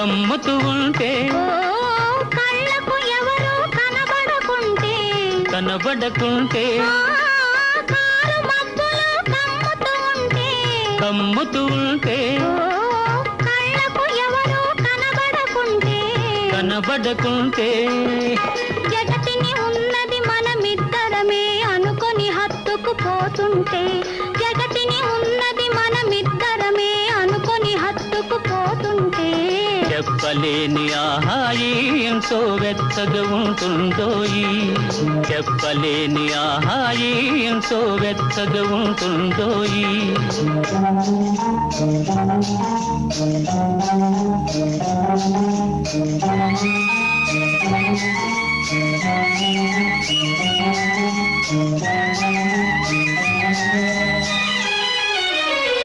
గమ్మతు ఉంటే కళ్ళకు ఎవరు కనబడకుంటే కనబడకుంటే కమ్ముతూ ఉంటే కళ్ళకు ఎవరు కనబడకుంటే కనబడకుంటే. జగతిని ఉన్నది మనమిద్దరమే అనుకొని హత్తుకు పోతుంటే చెప్పలేని ఆహాయి ఎంతో వెచ్చగా ఉంటుందోయి. చెప్పలేని ఆహాయి ఎంతో వెచ్చగా ఉంటుందోయి.